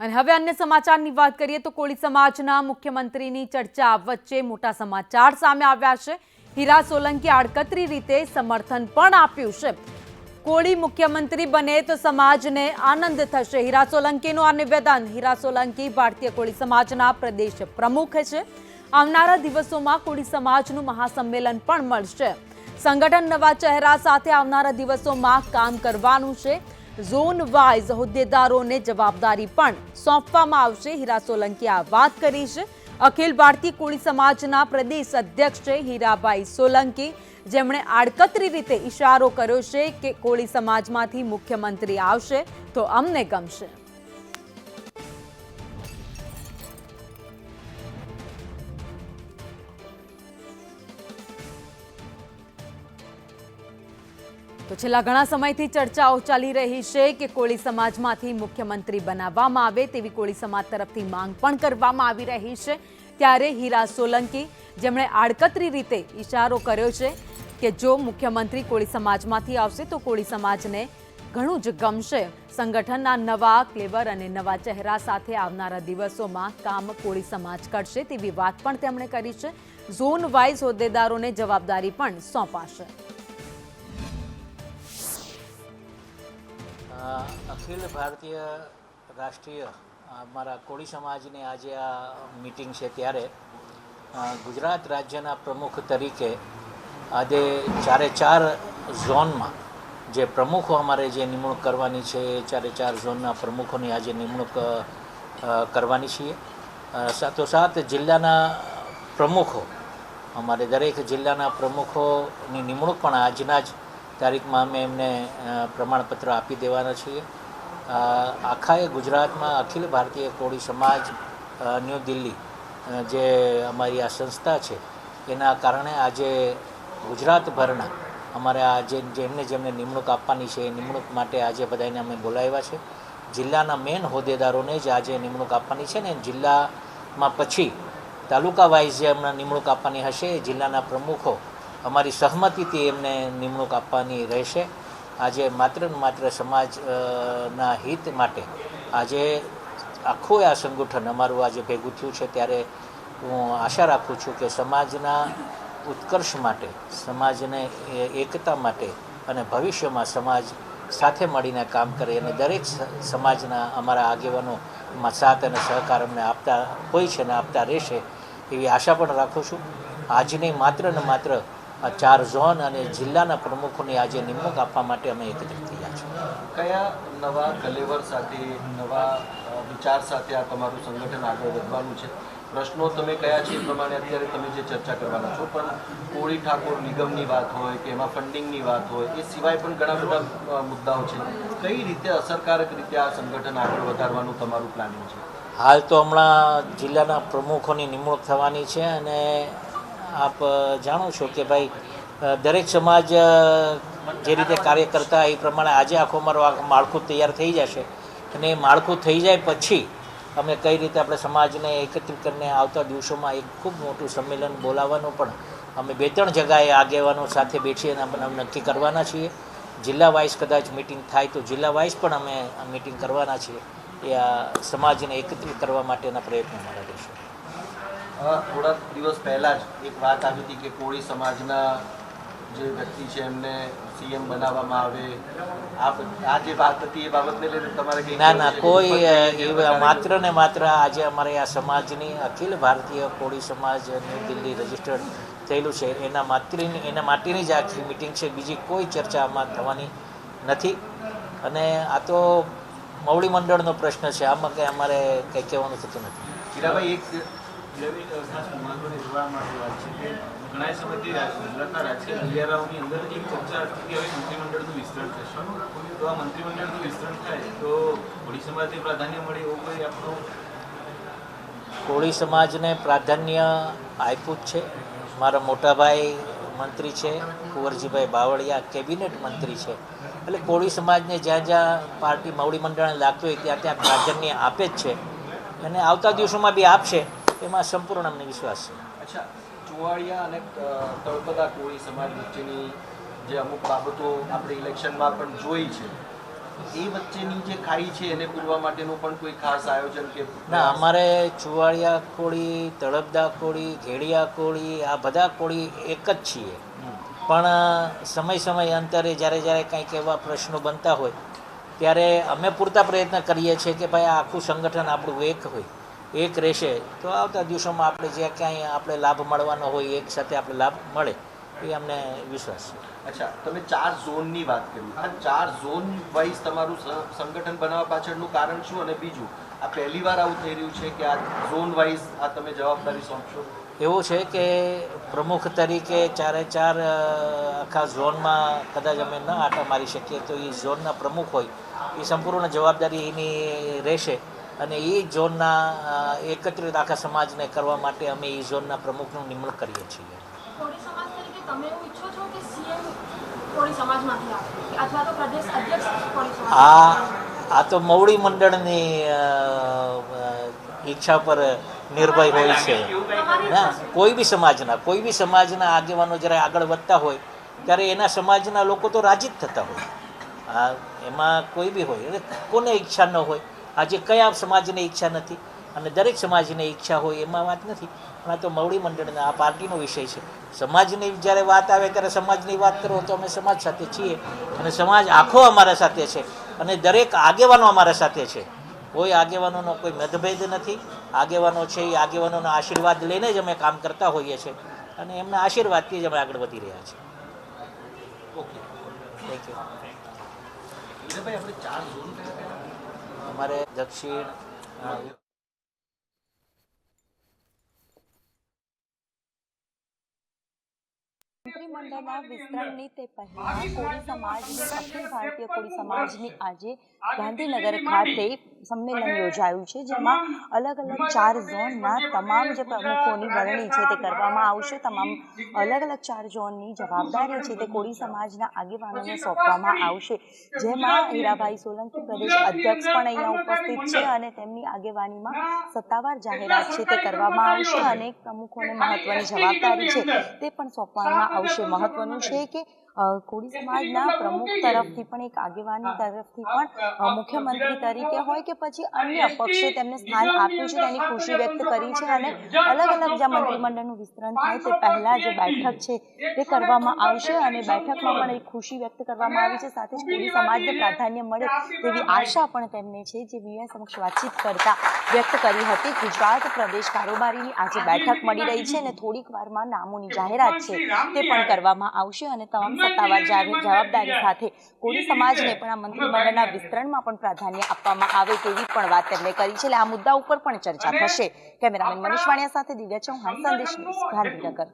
અને હવે અન્ય સમાચારની વાત કરીએ તો કોળી સમાજના મુખ્યમંત્રીની ચર્ચા વચ્ચે મોટા સમાચાર સામે આવ્યા છે. હીરા સોલંકી આડકતરી રીતે સમર્થન પણ આપ્યું છે. કોળી મુખ્યમંત્રી બને તો સમાજને આનંદ થશે. હીરા સોલંકીનું આ નિવેદન. હીરા સોલંકી ભારતીય કોળી સમાજના પ્રદેશ પ્રમુખ છે. આવનારા દિવસોમાં કોળી સમાજનું મહાસંમેલન પણ મળશે. સંગઠન નવા ચહેરા સાથે આવનારા દિવસોમાં કામ કરવાનું છે. ઝોન વાઇઝ હોદ્દેદારોને જવાબદારી પણ સોંપવામાં આવશે. હીરા સોલંકી આ વાત કરી છે. અખિલ ભારતીય કોળી સમાજના પ્રદેશ અધ્યક્ષ છે હીરાભાઈ સોલંકી. જેમણે આડકતરી રીતે ઇશારો કર્યો છે કે કોળી સમાજમાંથી મુખ્યમંત્રી આવશે તો અમને ગમશે. તો છેલ્લા ઘણા સમયથી ચર્ચાઓ ચાલી રહી છે કે કોળી સમાજમાંથી મુખ્યમંત્રી બનાવવામાં આવે તેવી કોળી સમાજ તરફથી માંગ પણ કરવામાં આવી રહી છે. ત્યારે હીરા સોલંકી જેમણે આડકતરી રીતે ઇશારો કર્યો છે કે જો મુખ્યમંત્રી કોળી સમાજમાંથી આવશે તો કોળી સમાજને ઘણું જ ગમશે. સંગઠનના નવા ક્લેવર અને નવા ચહેરા સાથે આવનારા દિવસોમાં કામ કોળી સમાજ કરશે તેવી વાત પણ તેમણે કરી છે. ઝોન વાઇઝ હોદ્દેદારોને જવાબદારી પણ સોંપાશે. અખિલ ભારતીય રાષ્ટ્રીય અમારા કોળી સમાજની આજે આ મિટિંગ છે ત્યારે ગુજરાત રાજ્યના પ્રમુખ તરીકે આજે ચારે ચાર ઝોનમાં જે પ્રમુખો અમારે જે નિમણૂક કરવાની છે એ ચારે ચાર ઝોનના પ્રમુખોની આજે નિમણૂક કરવાની છીએ. સાથોસાથ જિલ્લાના પ્રમુખો, અમારે દરેક જિલ્લાના પ્રમુખોની નિમણૂક પણ આજના જ તારીખમાં અમે એમને પ્રમાણપત્ર આપી દેવાના છીએ. આખાએ ગુજરાતમાં અખિલ ભારતીય કોળી સમાજ ન્યૂ દિલ્હી જે અમારી આ સંસ્થા છે, એના કારણે આજે ગુજરાતભરના અમારે આ જે, જેમને જેમને નિમણૂક આપવાની છે, એ નિમણૂક માટે આજે બધાને અમે બોલાવ્યા છે. જિલ્લાના મેન હોદ્દેદારોને જ આજે નિમણૂક આપવાની છે ને જિલ્લામાં પછી તાલુકા વાઇઝ જે હમણાં નિમણૂક આપવાની હશે એ જિલ્લાના પ્રમુખો અમારી સહમતિથી એમને નિમણૂક આપવાની રહેશે. આજે માત્ર ને માત્ર સમાજ ના હિત માટે આજે આખું આ સંગઠન અમારું આજે ભેગું થયું છે ત્યારે હું આશા રાખું છું કે સમાજના ઉત્કર્ષ માટે, સમાજને એકતા માટે અને ભવિષ્યમાં સમાજ સાથે મળીને કામ કરે અને દરેક સમાજના અમારા આગેવાનોમાં સાથ અને સહકાર અમને આપતા હોય છે અને આપતા રહેશે એવી આશા પણ રાખું છું. આજની માત્ર ને માત્ર આ ચાર ઝોન અને જિલ્લાના પ્રમુખોની આજે નિમણૂક આપવા માટે અમે એકત્રિત થયા છીએ. કયા નવા કલેવર સાથે નવા વિચાર સાથે આ તમારું સંગઠન આગળ વધવાનું છે? પ્રશ્નો તમે કયા છે એ પ્રમાણે અત્યારે તમે જે ચર્ચા કરવાના છો પણ કોળી ઠાકોર નિગમની વાત હોય કે એમાં ફંડિંગની વાત હોય એ સિવાય પણ ઘણા બધા મુદ્દાઓ છે. કઈ રીતે અસરકારક રીતે આ સંગઠન આગળ વધારવાનું તમારું પ્લાનિંગ છે? હાલ તો હમણાં જિલ્લાના પ્રમુખોની નિમણૂક થવાની છે અને આપ જાણો છો કે ભાઈ દરેક સમાજ જે રીતે કાર્ય કરતા એ પ્રમાણે આજે આખો અમારો માળખું તૈયાર થઈ જશે. અને એ માળખું થઈ જાય પછી અમે કઈ રીતે આપણે સમાજને એકત્રિત કરીને આવતા દિવસોમાં એક ખૂબ મોટું સંમેલન બોલાવવાનું પણ અમે બે ત્રણ જગાએ આગેવાનો સાથે બેઠી અને અમે નક્કી કરવાના છીએ. જિલ્લા વાઇઝ કદાચ મિટિંગ થાય તો જિલ્લા વાઇઝ પણ અમે મિટિંગ કરવાના છીએ. એ સમાજને એકત્રિત કરવા માટેના પ્રયત્નો મારા રહેશે થોડા દિવસ પહેલાં જ એક વાત આવી હતી કે કોળી સમાજના જે વ્યક્તિ છે એમને સીએમ બનાવવામાં આવે. આ જે વાત હતી એ બાબતને લઈને તમારે ના ના કોઈ માત્ર ને માત્ર આજે અમારે આ સમાજની અખિલ ભારતીય કોળી સમાજ દિલ્હી રજિસ્ટર્ડ થયેલું છે. એના માત્રની એના માટેની જ આખી મિટિંગ છે. બીજી કોઈ ચર્ચા આમાં થવાની નથી. અને આ તો મવડી મંડળનો પ્રશ્ન છે. આમાં કંઈ અમારે કંઈ કહેવાનું થતું નથી. હીરાભાઈ એક જેવી ખાસ મહત્વની જોવા માટે વાત છે કે ઘણા સમયથી ગુજરાતના રાજકીય ગલિયારાઓની અંદર એક ચર્ચા હતી કે હવે મંત્રીમંડળનું વિસ્તરણ થશે. તો આ મંત્રીમંડળનું વિસ્તરણ થાય તો કોળી સમાજને પ્રાધાન્ય મળે એવું કોઈ આપણો કોળી સમાજને પ્રાધાન્ય આપ્યું જ છે. મારા મોટાભાઈ મંત્રી છે કુંવરજીભાઈ બાવળિયા કેબિનેટ મંત્રી છે. એટલે કોળી સમાજને જ્યાં જ્યાં પાર્ટી મવડી મંડળને લાગતું હોય ત્યાં ત્યાં પ્રાધાન્ય આપે જ છે. અને આવતા દિવસોમાં બી આપશે. એમાં સંપૂર્ણ અમને વિશ્વાસ છે. અચ્છા ચુવાડિયા અને તળપદા કોળી સમાજ વચ્ચેની જે અમુક બાબતો આપણે ઇલેક્શનમાં પણ જોઈ છે. એ વચ્ચેની જે ખાઈ છે એને પૂરવા માટેનું પણ કોઈ ખાસ આયોજન કે ના અમારે ચુવાડિયા કોળી તળપદા કોળી ઘેડિયા કોળી આ બધા કોળી એક જ છીએ. પણ સમય સમય અંતરે જ્યારે જ્યારે કંઈક એવા પ્રશ્નો બનતા હોય ત્યારે અમે પૂરતા પ્રયત્ન કરીએ છીએ કે ભાઈ આખું સંગઠન આપણું એક હોય. એક રહેશે તો આવતા દિવસોમાં આપણે જ્યાં ક્યાંય આપણે લાભ મળવાનો હોય એક સાથે આપણે લાભ મળે એ અમને વિશ્વાસ છે. અચ્છા તમે ચાર ઝોનની વાત કરી. આ ચાર ઝોન વાઇઝ તમારું સંગઠન બનાવવા પાછળનું કારણ શું અને બીજું? આ પહેલી વાર આવું થઈ રહ્યું છે કે આ ઝોન વાઇઝ આ તમે જવાબદારી સોંપશો? એવું છે કે પ્રમુખ તરીકે ચારે ચાર આખા ઝોનમાં કદાચ અમે ન આટા મારી શકીએ તો એ ઝોનના પ્રમુખ હોય એ સંપૂર્ણ જવાબદારી એની રહેશે. અને એ ઝોનના એકત્રિત આખા સમાજને કરવા માટે અમે એ ઝોનના પ્રમુખનું નિમણૂક કરીએ છીએ. આ આ તો મવડી મંડળની ઈચ્છા પર નિર્ભય હોય છે. ના કોઈ બી સમાજના કોઈ બી સમાજના આગેવાનો જ્યારે આગળ વધતા હોય ત્યારે એના સમાજના લોકો તો રાજી જ થતા હોય. આ એમાં કોઈ બી હોય એટલે કોને ઈચ્છા ન હોય? આજે કયા સમાજને ઈચ્છા નથી અને દરેક સમાજને ઈચ્છા હોય એમાં વાત નથી. પણ આ તો મવડી મંડળના આ પાર્ટીનો વિષય છે. સમાજની જ્યારે વાત આવે ત્યારે સમાજની વાત કરો તો અમે સમાજ સાથે છીએ અને સમાજ આખો અમારા સાથે છે અને દરેક આગેવાનો અમારા સાથે છે. કોઈ આગેવાનોનો કોઈ મતભેદ નથી. આગેવાનો છે એ આગેવાનોના આશીર્વાદ લઈને જ અમે કામ કરતા હોઈએ છીએ અને એમના આશીર્વાદથી જ અમે આગળ વધી રહ્યા છીએ. ઓકે. થેન્ક યુ આપણે ચાર ઝોન અમારે દક્ષિણ અ, મંત્રીમંડળના વિસ્તરણની તે પહેલા કોળી સમાજની અખિલ ભારતીય કોળી સમાજની આજે ગાંધીનગર ખાતે સંમેલન યોજાયું છે જેમાં અલગ અલગ ચાર ઝોનના તમામ જે પ્રમુખોની વરણી છે તે કરવામાં આવશે. તમામ અલગ અલગ ચાર ઝોનની જવાબદારી છે તે કોળી સમાજના આગેવાનોને સોંપવામાં આવશે. જેમાં હીરાભાઈ સોલંકી પ્રદેશ અધ્યક્ષ પણ અહીંયા ઉપસ્થિત છે અને તેમની આગેવાનીમાં સત્તાવાર જાહેરાત છે તે કરવામાં આવશે. અનેક પ્રમુખોને મહત્વની જવાબદારી છે તે પણ સોંપવામાં આવશે. મહત્વનું છે કે કોળી સમાજના પ્રમુખ તરફથી પણ એક આગેવાની તરફથી પણ મુખ્યમંત્રી તરીકે હોય કે પછી અન્ય પક્ષે તેમને સ્થાન આપ્યું છે તેની ખુશી વ્યક્ત કરી છે અને અલગ અલગ જ્યાં મંત્રીમંડળનું વિસ્તરણ થાય તે પહેલાં જે બેઠક છે તે કરવામાં આવશે અને બેઠકમાં પણ એક ખુશી વ્યક્ત કરવામાં આવી છે સાથે જ કોળી સમાજને પ્રાધાન્ય મળે તેવી આશા પણ તેમને છે જે મીડિયા સમક્ષ વાતચીત કરતા વ્યક્ત કરી હતી. ગુજરાત પ્રદેશ કારોબારીની આજે બેઠક મળી રહી છે અને થોડીક વારમાં નામોની જાહેરાત છે તે પણ કરવામાં આવશે અને તમામ સત્તાવાર જવાબદારી સાથે કોળી સમાજને પણ આ મંત્રીમંડળના વિસ્તરણમાં પણ પ્રાધાન્ય આપવામાં આવે તેવી પણ વાત તેમણે કરી છે. એટલે આ મુદ્દા ઉપર પણ ચર્ચા થશે. કેમેરામેન મનીષ વાણિયા સાથે દિવ્યા ચૌહાણ સંદેશ ગાંધીનગર.